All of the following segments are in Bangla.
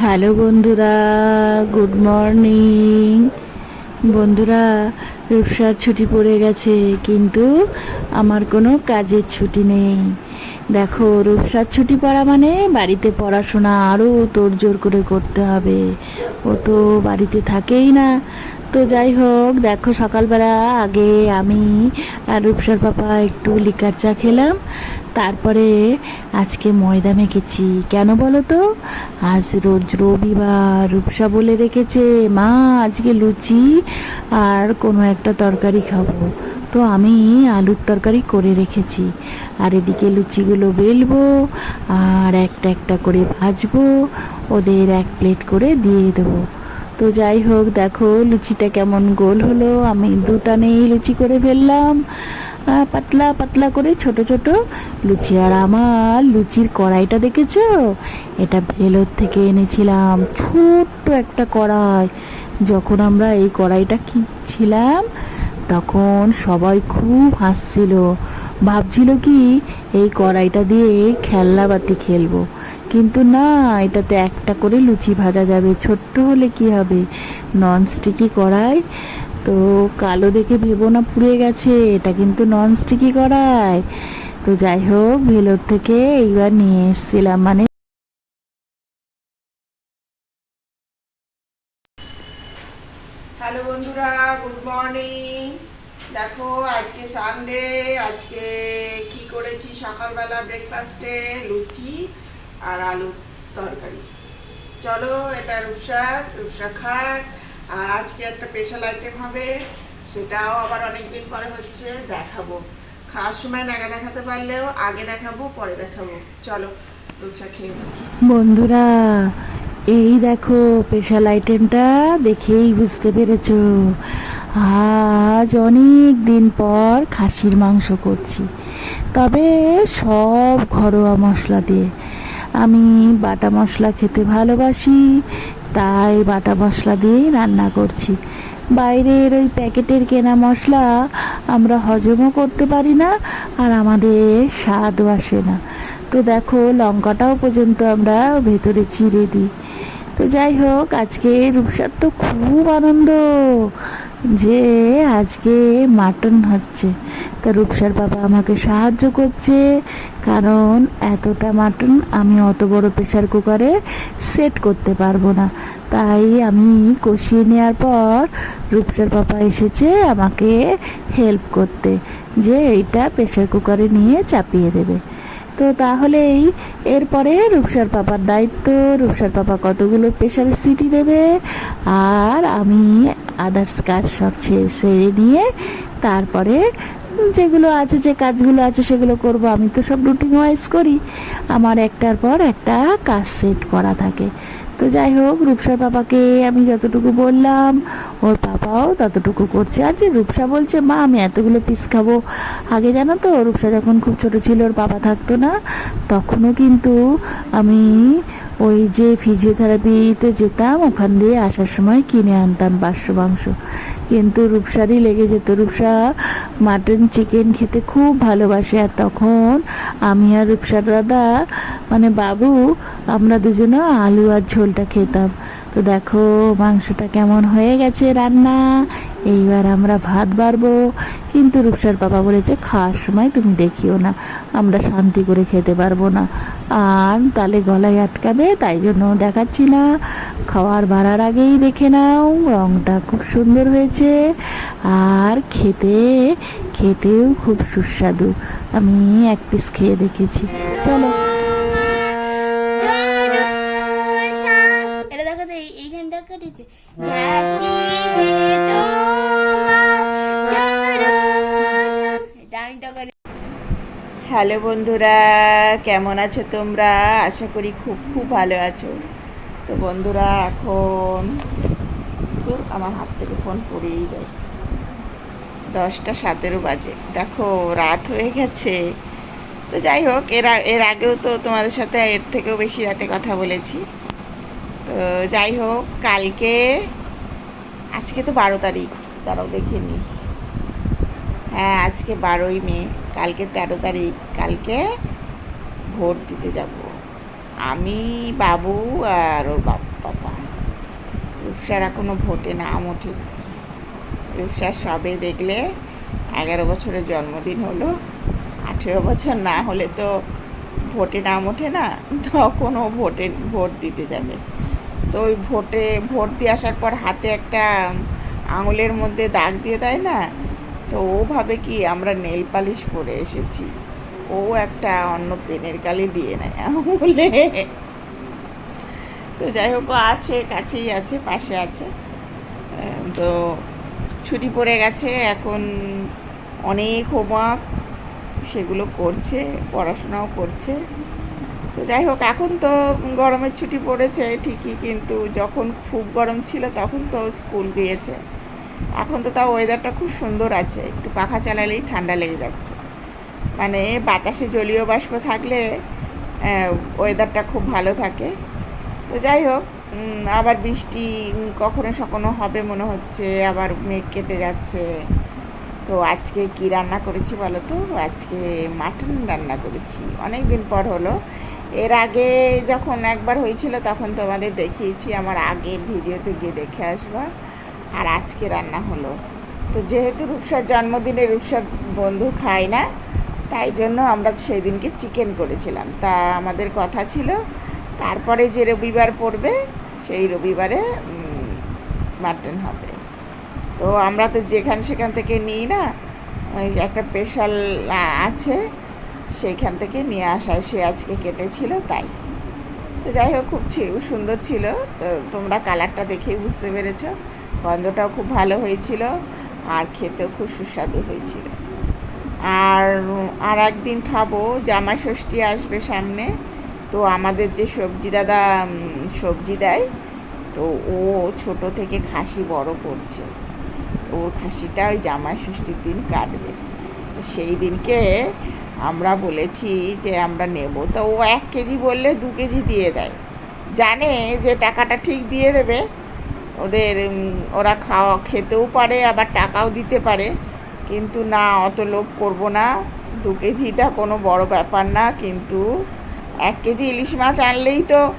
হ্যালো বন্ধুরা, গুড মর্নিং। বন্ধুরা, রূপসার ছুটি পড়ে গেছে, কিন্তু আমার কোনো কাজের ছুটি নেই। দেখো, রূপসার ছুটি পড়া মানে বাড়িতে পড়াশোনা আরও তোড়জোড় করে করতে হবে। ও তো বাড়িতে থাকেই না। তো যাই হোক, দেখো সকালবেলা আগে আমি আর রূপসার পাপা একটু লিকার চা খেলাম। তারপরে আজকে ময়দা মেখেছি। কেন বলো তো আজ রোজ রবিবার রূপসা বলে রেখেছে, মা, আজকে লুচি আর কোনো একটা তরকারি খাব। তো আমি আলুর তরকারি করে রেখেছি। আর এদিকে লুচিগুলো বেলবো আর একটা একটা করে ভাজবো, ওদের এক প্লেট করে দিয়ে দেবো। তো যাই হোক, দেখো লুচিটা কেমন গোল হলো। আমি দুটা নেই লুচি করে ফেললাম। পাতলা পাতলা করে ছোট ছোট লুচি। আর আমার লুচির কড়াইটা দেখেছ? এটা ভেলোর থেকে এনেছিলাম, ছোট্ট একটা কড়াই। যখন আমরা এই কড়াইটা কিনছিলাম, তখন সবাই খুব হাসছিল। ভাবছিল কি, এই কড়াইটা দিয়ে খেলনা বাতি খেলব। কিন্তু না, এটাতে একটা করে লুচি ভাজা যাবে। ছোট্ট হলে কি হবে? নন স্টিকি কড়াই তো কালো দেখে ভেবো না পুড়ে গেছে, এটা কিন্তু নন স্টিকি কড়াই তো যাই হোক, ভেলোর থেকে এইবার নিয়ে এসেছিলাম মানে হ্যালো বন্ধুরা গুড মর্নিং দেখো, আজকে সানডে আজকে কি করেছি? সকালবেলা ব্রেকফাস্টে লুচি আর আলুর তরকারি। চলো, এটা রূপসা রূপসা খাক। আর আজকে একটা স্পেশাল আইটেম হবে, সেটাও আবার অনেকদিন পরে হচ্ছে, দেখাবো। খাওয়ার সময় দেখা দেখাতে পারলেও আগে দেখাবো, পরে দেখাবো। চলো, রূপসা খেয়ে বন্ধুরা, এই দেখো স্পেশাল আইটেমটা দেখেই বুঝতে পেরেছ। আজ অনেক দিন পর খাসির মাংস করছি। তবে সব ঘরোয়া মশলা দিয়ে। আমি বাটা মশলা খেতে ভালোবাসি তাই বাটা মশলা দিয়েই রান্না করছি। বাইরের ওই প্যাকেটের কেনা মশলা আমরা হজমও করতে পারি না আর আমাদের স্বাদও আসে না। তো দেখো, লঙ্কাটাও পর্যন্ত আমরা ভেতরে চিড়ে দিই। তো যাই হোক, আজকে রূপসার তো খুব আনন্দ। যে আজকে মাটন হচ্ছে। তা রূপসার বাবা আমাকে সাহায্য করছে, কারণ এতটা মাটন আমি অত বড় প্রেশার কুকারে সেট করতে পারব না। তাই আমি কষিয়ে নেওয়ার পর রূপসার পাপা এসেছে আমাকে হেল্প করতে, যে এইটা প্রেশার কুকারে নিয়ে চাপিয়ে দেবে। তো তাহলেই এরপরে রূপসার পাপার দায়িত্ব, রূপসার পাপা কতগুলো প্রেশার সিটি দেবে, আর আমি আদার্স কাজ সব সেরে নিয়ে তারপরে যেগুলো আছে, যে কাজগুলো আছে সেগুলো করব। আমি তো সব রুটিন ওয়াইজ করি। আমার একটার পর একটা কাজ সেট করা থাকে। তো যাই হোক, রূপসার পাপাকে আমি যতটুকু বললাম, ওর পাপাও ততটুকু করছে। আর যে রূপসা বলছে, মা, আমি এতগুলো পিস খাব। আগে জানো তো, রূপসা যখন খুব ছোট ছিল, ওর বাবা থাকতো না, তখনও কিন্তু আমি ওই যে ফিজিওথেরাপিতে যেতাম, ওখান দিয়ে আসার সময় কিনে আনতাম পার্শ্ব মাংস। কিন্তু রূপসারই লেগে যেত। রূপসা মাটন চিকেন খেতে খুব ভালোবাসে। আর তখন আমি আর রূপসার দাদা মানে বাবু, আমরা দুজনে আলু আর ঝোলটা খেতাম। তো দেখো, মাংসটা কেমন হয়ে গেছে রান্না। এইবার আমরা ভাত বাড়বো। কিন্তু রূপসার বাবা বলেছে, খাওয়ার সময় তুমি দেখিও না, আমরা শান্তি করে খেতে পারব না। আর তাহলে গলায় আটকাবে, তাই জন্য দেখাচ্ছি না। খাওয়ার বাড়ার আগেই দেখে নাও, রংটা খুব সুন্দর হয়েছে। আর খেতে, খেতেও খুব সুস্বাদু। আমি এক পিস খেয়ে দেখেছি। চলো। হ্যালো বন্ধুরা, কেমন আছো তোমরা? আশা করি খুব খুব ভালো আছো। তো বন্ধুরা, এখন আমার হাত থেকে ফোন পড়েই যায় দশটা সাতেরো বাজে। দেখো, রাত হয়ে গেছে। তো যাই হোক, এর এর আগেও তো তোমাদের সাথে এর থেকেও বেশি রাতে কথা বলেছি। তো যাই হোক, কালকে, আজকে তো বারো তারিখ, তারাও দেখে নি। হ্যাঁ আজকে বারোই মে, কালকে তেরো তারিখ, কালকে ভোট দিতে যাব। আমি, বাবু আর ওর বাবা রূপসার এখনও ভোটে নাম ওঠে রূপসার সবে দেখলে এগারো বছরের জন্মদিন হলো। আঠেরো বছর না হলে তো ভোটে নাম ওঠে না তখন ও ভোটে, ভোট দিতে যাবে। তো ওই ভোটে, ভোট দিয়ে আসার পর হাতে একটা আঙুলের মধ্যে দাগ দিয়ে দেয় না? তো ও ভাবে কি আমরা নেল পালিশ পরে এসেছি। ও একটা অন্য পেনের কালি দিয়ে নেয় আঙুলে। তো যাই হোক আছে, কাছেই আছে, পাশে আছে। তো ছুটি পড়ে গেছে, এখন অনেক হোমওয়ার্ক সেগুলো করছে, পড়াশোনাও করছে। তো যাই হোক, এখন তো গরমের ছুটি পড়েছে ঠিকই, কিন্তু যখন খুব গরম ছিল তখন তো স্কুল গিয়েছে। এখন তো তাও ওয়েদারটা খুব সুন্দর আছে, একটু পাখা চালালেই ঠান্ডা লেগে যাচ্ছে। মানে বাতাসে জলীয় বাষ্প থাকলে ওয়েদারটা খুব ভালো থাকে। তো যাই হোক আবার বৃষ্টি কখনো সখনো হবে মনে হচ্ছে, আবার মেঘ কেটে যাচ্ছে। তো আজকে কি রান্না করেছি বলো তো? আজকে মাটন রান্না করেছি। অনেক দিন পর হলো। এর আগে যখন একবার হয়েছিল, তখন তোমাদের দেখিয়েছি, আমার আগের ভিডিওতে গিয়ে দেখে আসবা। আর আজকে রান্না হলো। তো যেহেতু রূপসার জন্মদিনে রূপসার বন্ধু খায় না, তাই জন্য আমরা সেই দিনকে চিকেন করেছিলাম। তা আমাদের কথা ছিল, তারপরে যে রবিবার পড়বে, সেই রবিবারে মাটন হবে। তো আমরা তো যেখান সেখান থেকে নিই না একটা স্পেশাল আছে। সেইখান থেকে নিয়ে আসা সে আজকে কেটেছিল, তাই। তো যাই হোক, খুব সুন্দর ছিল। তো তোমরা কালারটা দেখেই বুঝতে পেরেছ। গন্ধটাও খুব ভালো হয়েছিল আর খেতেও খুব সুস্বাদু হয়েছিল। আর আর একদিন খাব, জামাই ষষ্ঠী আসবে সামনে। তো আমাদের যে সবজি দাদা সবজি দেয়, তো ও ছোট থেকে খাসি বড় করছে। ওর খাসিটা ওই জামাই ষষ্ঠীর দিন কাটবে। সেই দিনকে আমরা বলেছি যে আমরা নেব। তো ও এক কেজি বললে দু কেজি দিয়ে দেয়। জানে যে টাকাটা ঠিক দিয়ে দেবে। ওদের ওরা খাওয়া খেতেও পারে, আবার টাকাও দিতে পারে। কিন্তু না, অত লোভ করব না। দু কেজিটা কোনো বড় ব্যাপার না, কিন্তু এক কেজি ইলিশ মাছ আনলেই তো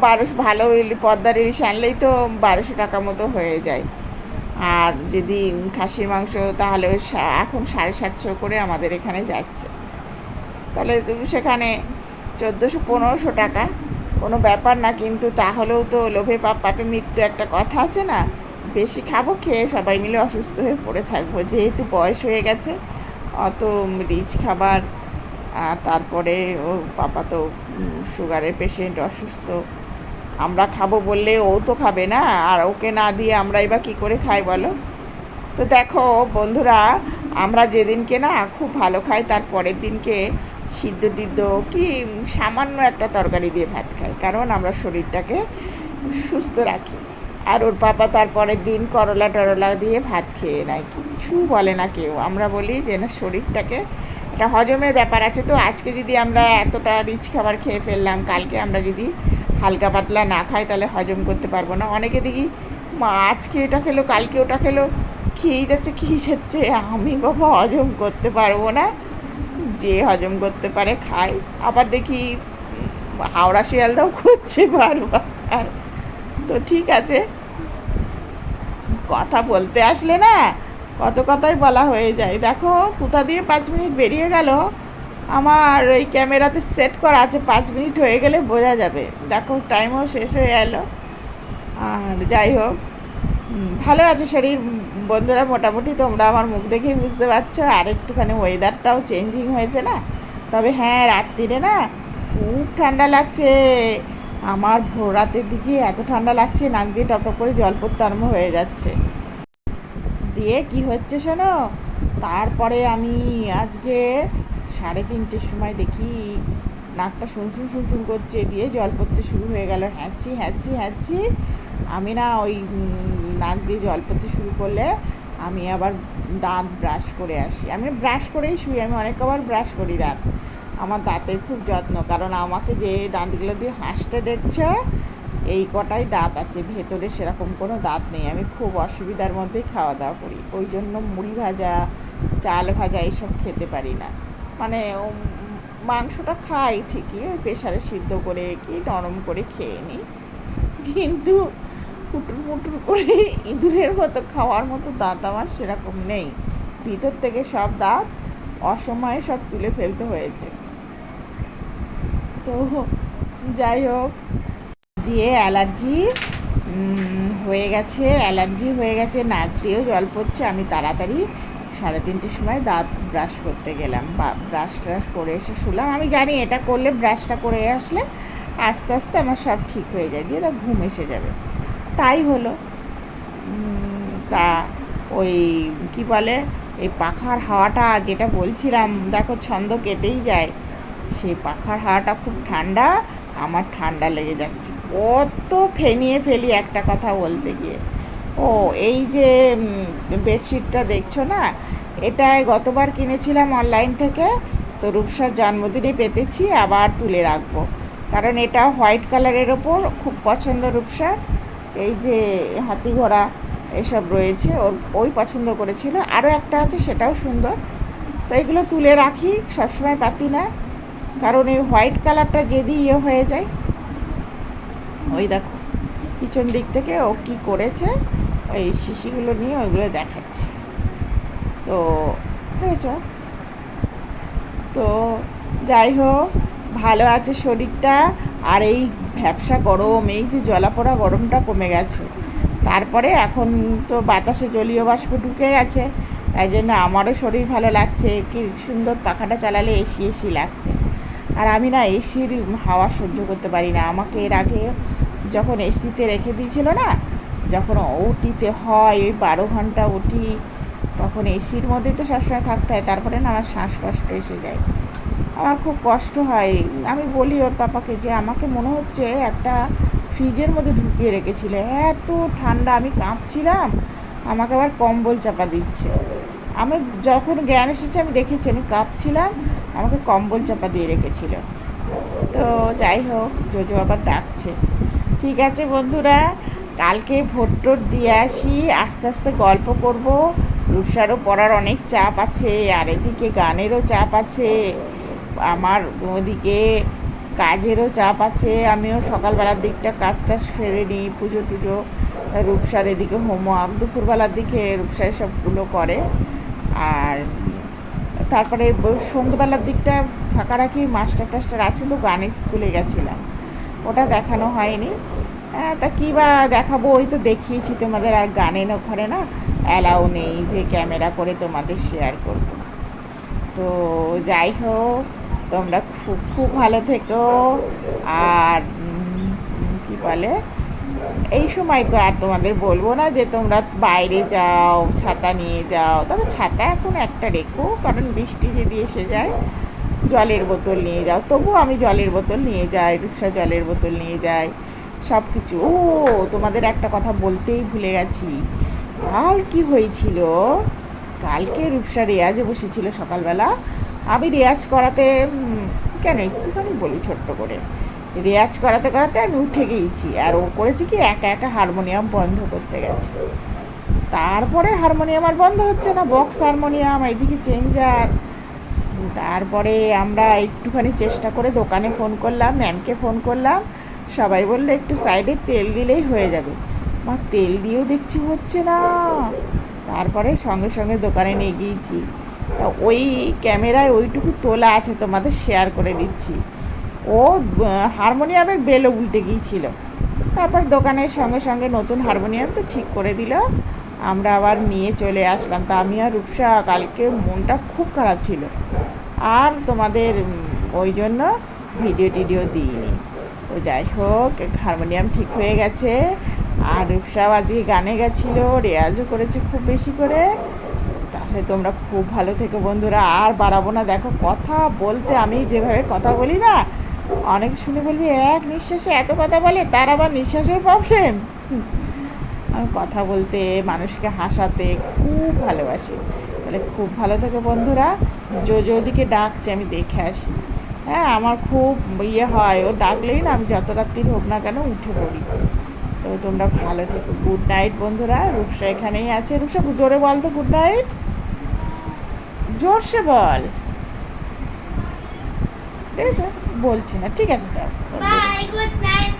বারোশো ভালো ইলি- পদ্মার ইলিশ আনলেই তো বারোশো টাকা মতো হয়ে যায়। আর যদি খাসির মাংস, তাহলে এখন সাড়ে সাতশো করে আমাদের এখানে যাচ্ছে। তাহলে সেখানে চোদ্দোশো, পনেরোশো টাকা। কোনো ব্যাপার না, কিন্তু তাহলেও তো লোভে পাপ পাপে মৃত্যু একটা কথা আছে না? বেশি খাব, খেয়ে সবাই মিলে অসুস্থ হয়ে পড়ে থাকব। যেহেতু বয়স হয়ে গেছে, অত রিচ খাবার তারপরে ও পাপা তো সুগারের পেশেন্ট অসুস্থ। আমরা খাব বললে ও তো খাবে না, আর ওকে না দিয়ে আমরা এবার কী করে খাই বলো? তো দেখো বন্ধুরা, আমরা যেদিনকে না খুব ভালো খাই, তার পরের দিনকে সিদ্ধ টিদ্ধ কি সামান্য একটা তরকারি দিয়ে ভাত খাই, কারণ আমরা শরীরটাকে সুস্থ রাখি। আর ওর পাপা তারপরের দিন করলা টরলা দিয়ে ভাত খেয়ে নেয়, কিচ্ছু বলে না কেউ। আমরা বলি যে, না, শরীরটাকে একটা হজমের ব্যাপার আছে তো, আজকে যদি আমরা এতটা রিচ খাবার খেয়ে ফেললাম, কালকে আমরা যদি হালকা পাতলা না খাই, তাহলে হজম করতে পারব না। অনেকে দেখি, মা, আজকে এটা খেলো, কালকে ওটা খেলো। খেয়েই যাচ্ছে খেয়েই যাচ্ছে, আমি বাবা হজম করতে পারব না। যে হজম করতে পারে, খায়। আবার দেখি হাওড়া শিয়ালদাও করছে বারবার। তো ঠিক আছে। কথা বলতে আসলে না, কত কথাই বলা হয়ে যায়। দেখো, কোথা দিয়ে পাঁচ মিনিট বেরিয়ে গেল, আমার ওই ক্যামেরাতে সেট করা আছে, পাঁচ মিনিট হয়ে গেলে বোঝা যাবে। দেখো টাইমও শেষ হয়ে এলো। আর যাই হোক ভালো আছে শরীর? বন্ধুরা, মোটামুটি তোমরা আমার মুখ দেখেই বুঝতে পারছ, আর একটুখানি ওয়েদারটাও চেঞ্জিং হয়েছে না? তবে হ্যাঁ রাত্রিরে না খুব ঠান্ডা লাগছে। আমার ভোর রাতের দিকে এত ঠান্ডা লাগছে, নাক দিয়ে টপ টপ করে জল পড়তে আরম্ভ হয়ে যাচ্ছে। দিয়ে কি হচ্ছে শোনো? তারপরে আমি আজকে সাড়ে তিনটের সময় দেখি নাকটা শুনশুন শুনশুন করছে, দিয়ে জল পড়তে শুরু হয়ে গেল। হ্যাঁচি হ্যাঁচি হ্যাঁচি। আমি না ওই নাক দিয়ে জল পড়তে শুরু করলে আমি আবার দাঁত ব্রাশ করে আসি। আমি ব্রাশ করেই শুই, আমি অনেক আবার ব্রাশ করি দাঁত। আমার দাঁতের খুব যত্ন, কারণ আমাকে যে দাঁতগুলো দিয়ে হাসতে দেখছ, এই কটাই দাঁত আছে, ভেতরে সেরকম কোনো দাঁত নেই। আমি খুব অসুবিধার মধ্যেই খাওয়া দাওয়া করি। ওই জন্য মুড়ি ভাজা, চাল ভাজা এইসব খেতে পারি না। মানে মাংসটা খাই ঠিকই, ওই প্রেশারে সিদ্ধ করে কি নরম করে খেয়ে নিই। কিন্তু কুটুর মুটুর করে ইঁদুরের মতো খাওয়ার মতো দাঁত আমার সেরকম নেই। ভিতর থেকে সব দাঁত অসময়ে সব তুলে ফেলতে হয়েছে। তো যাই হোক, দিয়ে অ্যালার্জি হয়ে গেছে, অ্যালার্জি হয়ে গেছে, নাক দিয়েও জল পড়ছে। আমি তাড়াতাড়ি সাড়ে তিনটের সময় দাঁত ব্রাশ করতে গেলাম। বা, ব্রাশ ট্রাশ করে এসে শুলাম। আমি জানি এটা করলে ব্রাশটা করে আসলে আস্তে আস্তে আমার সব ঠিক হয়ে যায়। দিয়ে তা ঘুম এসে যাবে। তাই হলো। তা ওই কি বলে, এই পাখার হাওয়াটা যেটা বলছিলাম, দেখো ছন্দ কেটেই যায়। সেই পাখার হাওয়াটা খুব ঠান্ডা, আমার ঠান্ডা লেগে যাচ্ছে। কত ফেনিয়ে ফেলি একটা কথা বলতে গিয়ে। ও, এই যে বেডশিটটা দেখছ না? এটা গতবার কিনেছিলাম অনলাইন থেকে, তো রূপসার জন্মদিনে পেতেছি, আবার তুলে রাখব। কারণ এটা হোয়াইট কালারের ওপর, খুব পছন্দ রূপসার। এই যে হাতি ঘোড়া এসব রয়েছে, ওর ওই পছন্দ করেছিল। আরও একটা আছে, সেটাও সুন্দর। তো এগুলো তুলে রাখি, সবসময় পাতি না, কারণ এই হোয়াইট কালারটা যেদি ইয়ে হয়ে যায়। ওই দেখো, পিছন দিক থেকে ও কি করেছে, ওই শিশিগুলো নিয়ে ওইগুলো দেখাচ্ছে। তো দেখেছ তো যাই হোক, ভালো আছে শরীরটা, আর এই ভ্যাবসা গরম, এই যে জলাপোড়া গরমটা কমে গেছে। তারপরে এখন তো বাতাসে জলীয় বাষ্প ঢুকে গেছে, তাই জন্য আমারও শরীর ভালো লাগছে, কি সুন্দর পাখাটা চালালে এসি এসি লাগছে। আর আমি না এসির হাওয়া সহ্য করতে পারি না। আমাকে এর আগে যখন এসিতে রেখে দিয়েছিল না, যখন ওটিতে হয়, ওই বারো ঘণ্টা ওটি তখন এসির মধ্যে তো সবসময় থাকতে হয়, তারপরে না আমার শ্বাসকষ্ট এসে যায়। আমার খুব কষ্ট হয়। আমি বলি ওর পাপাকে যে, আমাকে মনে হচ্ছে একটা ফ্রিজের মধ্যে ঢুকিয়ে রেখেছিল। এত ঠান্ডা, আমি কাঁপছিলাম। আমাকে আবার কম্বল চাপা দিচ্ছে। আমি যখন জ্ঞান এসেছে, আমি দেখেছি, আমি কাঁপছিলাম। আমাকে কম্বল চাপা দিয়ে রেখেছিল। তো যাই হোক, জোজো আবার ডাকছে। ঠিক আছে বন্ধুরা, কালকে ভোট টোট দিয়ে আসি। আস্তে আস্তে গল্প করব। রূপসারও পড়ার অনেক চাপ আছে, আর এদিকে গানেরও চাপ আছে। আমার ওদিকে কাজেরও চাপ আছে, আমিও সকালবেলার দিকটা কাজ টাজ সেরে নিই, পুজো টুজো, রূপসার এদিকে হোমওয়ার্ক, দুপুরবেলার দিকে রূপসা সবগুলো করে। আর তারপরে সন্ধ্যেবেলার দিকটা ফাঁকা রাখি, মাস্টার টাস্টার আছে তো গানের স্কুলে গেছিলাম। ওটা দেখানো হয়নি। হ্যাঁ তা কী বা দেখাবো, ওই তো দেখিয়েছি তোমাদের, আর গানের ওখানে না অ্যালাউ নেই যে ক্যামেরা করে তোমাদের শেয়ার করব। তো যাই হোক তোমরা খুব খুব ভালো থেকো। আর কি বলে? এই সময় তো আর তোমাদের বলব না যে তোমরা বাইরে যাও, ছাতা নিয়ে যাও। তবে ছাতা এখন একটা রেখো, কারণ বৃষ্টি যদি এসে যায়, জলের বোতল নিয়ে যাও। তবু আমি জলের বোতল নিয়ে যাই, রূপসা জলের বোতল নিয়ে যাই সব কিছু ও, তোমাদের একটা কথা বলতেই ভুলে গেছি। কাল কি হয়েছিল? কালকে রূপসা রেয়াজে বসেছিল সকালবেলা। আমি রেয়াজ করাতে কেন একটুখানি বলি ছোট্ট করে। রেয়াজ করাতে করাতে আমি উঠে গিয়েছি, আর ও করেছি কি একা একা হারমোনিয়াম বন্ধ করতে গেছে। তারপরে হারমোনিয়াম আর বন্ধ হচ্ছে না, বক্স হারমোনিয়াম এইদিকে চেঞ্জার। তারপরে আমরা একটুখানি চেষ্টা করে দোকানে ফোন করলাম, ম্যামকে ফোন করলাম। সবাই বলল একটু সাইডে তেল দিলেই হয়ে যাবে। মা, তেল দিয়েও দেখছি হচ্ছে না। তারপরে সঙ্গে সঙ্গে দোকানে নিয়ে গিয়েছি। তা ওই ক্যামেরায় ওইটুকু তোলা আছে, তোমাদের শেয়ার করে দিচ্ছি। ও হারমোনিয়ামের বেলও উল্টে গিয়েছিল। তারপর দোকানের সঙ্গে সঙ্গে নতুন হারমোনিয়াম তো ঠিক করে দিল। আমরা আবার নিয়ে চলে আসলাম। তা আমি আর রূপসা কালকে মনটা খুব খারাপ ছিল। আর তোমাদের ওই জন্য ভিডিও টিডিও দিইনি। তো যাই হোক, হারমোনিয়াম ঠিক হয়ে গেছে। আর রূপসাও আজকে গানে গেছিল, রেয়াজও করেছে খুব বেশি করে। তাহলে তোমরা খুব ভালো থেকো বন্ধুরা, আর বাড়াবো না। দেখো, কথা বলতে আমি যেভাবে কথা বলি না, অনেক শুনে বলবি, এক নিঃশ্বাসে এত কথা বলে, তার আবার নিঃশ্বাসের প্রবলেম আমি কথা বলতে, মানুষকে হাসাতে খুব ভালোবাসি। তাহলে খুব ভালো থেকো বন্ধুরা। জো দিকে ডাকছে, আমি দেখে আসি। হ্যাঁ আমার খুব ইয়ে হয়, ও ডাকলেই না আমি যত রাত্রির হোক না কেন উঠে পড়ি। তো তোমরা ভালো থেকো। গুড নাইট বন্ধুরা। রূপসা এখানেই আছে। রূপসা, জোরে বল তো গুড নাইট জোরসে বল। বলছি না ঠিক আছে বাই গুড নাইট